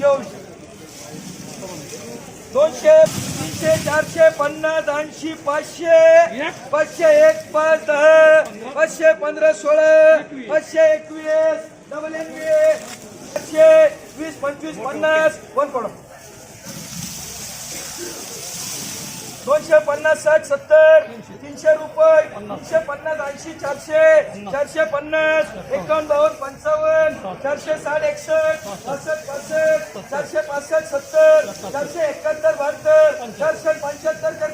दोनशे दोनशे तीनशे चारशे पन्नास ऐंशी पाचशे. पाचशे एक पाच दहा. पाचशे पंधरा सोळा. पाचशे एकवीस. डबल एकवीस पाचशे वीस पंचवीस पन्नास. वन पडो दोनशे पन्नास साठ सत्तर. तीनशे रुपये. तीनशे पन्नास ऐंशी चारशे. चारशे पन्नास. एकावन्न बावन्न पंचावन्न. चारशे साठ एकसष्ट पासष्ट पासष्ट, चारशे पासष्ट, सत्तर, चारशे एकाहत्तर, बहात्तर, चारशे पंच्याहत्तर कर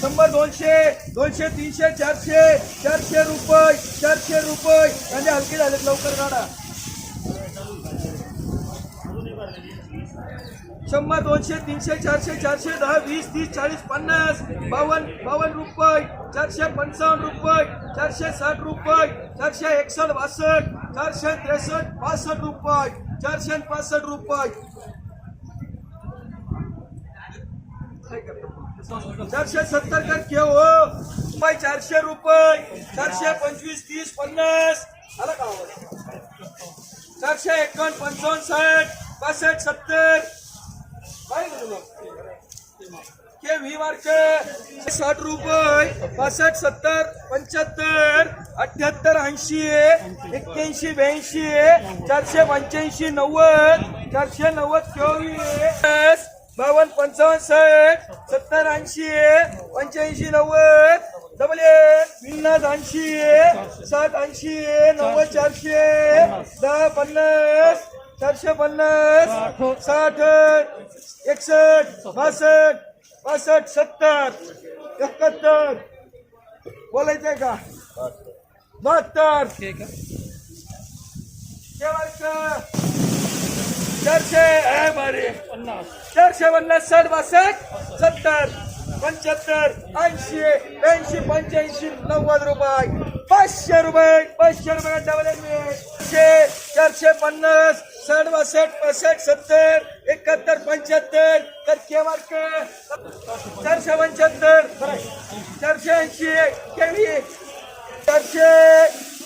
शंभर, दोनशे दोनशे, तीनशे, चारशे चारशे रुपये चारशे रुपये. म्हणजे हलके झालेत लवकर काढा शंभर, दोनशे, तीनशे, चारशे चारशे, दहा, वीस, तीस, चाळीस, पन्नास, बावन्न बावन्न रुपये, चारशे पंचावन्न रुपये, चारशे साठ रुपये, चारशे एकसष्ट, बासष्ट. चारशे त्रेसष्ट पासष्ट रुपये चारशे पासष्ट रुपये. चारशे सत्तर कर केव हो रुपये चारशे रुपये. चारशे पंचवीस तीस पन्नास. आला का? चारशे एकावन्न पंचावन्न साठ पासष्ट सत्तर. काय के व्ही मार्क साठ रुपये पासष्ट सत्तर पंच्याहत्तर अठ्याहत्तर ऐंशी एक्क्याऐंशी ब्याऐंशी चारशे पंच्याऐंशी नव्वद चारशे नव्वद चोवीस बावन्न पंचावन्न साठ सत्तर ऐंशी पंच्याऐंशी नव्वद डबल एक पन्नास ऐंशी सात ऐंशी नव्वद चारशे दहा पन्नास चारशे पन्नास साठ एकसष्ट बासष्ट पासष्ट सत्तर एकाहत्तर. बोलायचंय का? बहात्तर. चारशे ए चारशे पन्नास साठ बासष्ट सत्तर पंच्याहत्तर ऐंशी ऐंशी पंच्याऐंशी नव्वद रुपये. पाचशे रुपये पाचशे रुपये डबल एकशे चारशे पन्नास साठ बासष्ट पासष्ट सत्तर एकाहत्तर पंच्याहत्तर. तर केवार चारशे पंच्याहत्तर. चारशे ऐंशी. केवी चारशे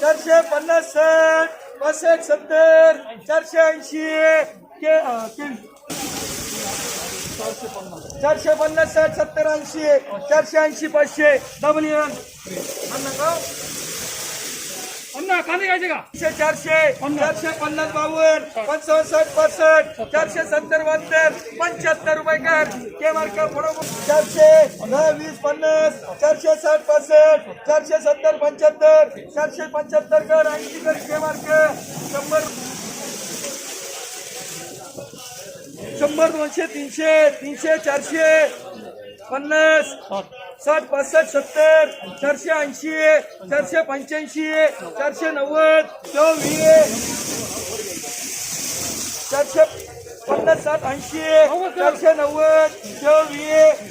चारशे पन्नास साठ पासष्ट सत्तर चारशे ऐंशी. के चारशे पन्नास साठ सत्तर ऐंशी. चारशे ऐंशी पाचशे. डबल एन अण्णा कांदे घ्यायचे का एकशे चारशे चारशे पन्नास बावन्न पंचावन्न पासष्ट चारशे सत्तर बहात्तर पंच्याहत्तर रुपये कर. के मार्क बरोबर चारशे दहा वीस पन्नास चारशे साठ पासष्ट चारशे सत्तर पंच्याहत्तर चारशे पंच्याहत्तर कर ऐंशी कर के मार्क शंभर. शंभर दोनशे तीनशे तीनशे चारशे पन्नास. साठ पासष्ट सत्तर चारशे ऐंशी चारशे पंच्याऐंशी चारशे नव्वद चोवीस चारशे पन्नास साठ ऐंशी चारशे नव्वद चोवीस.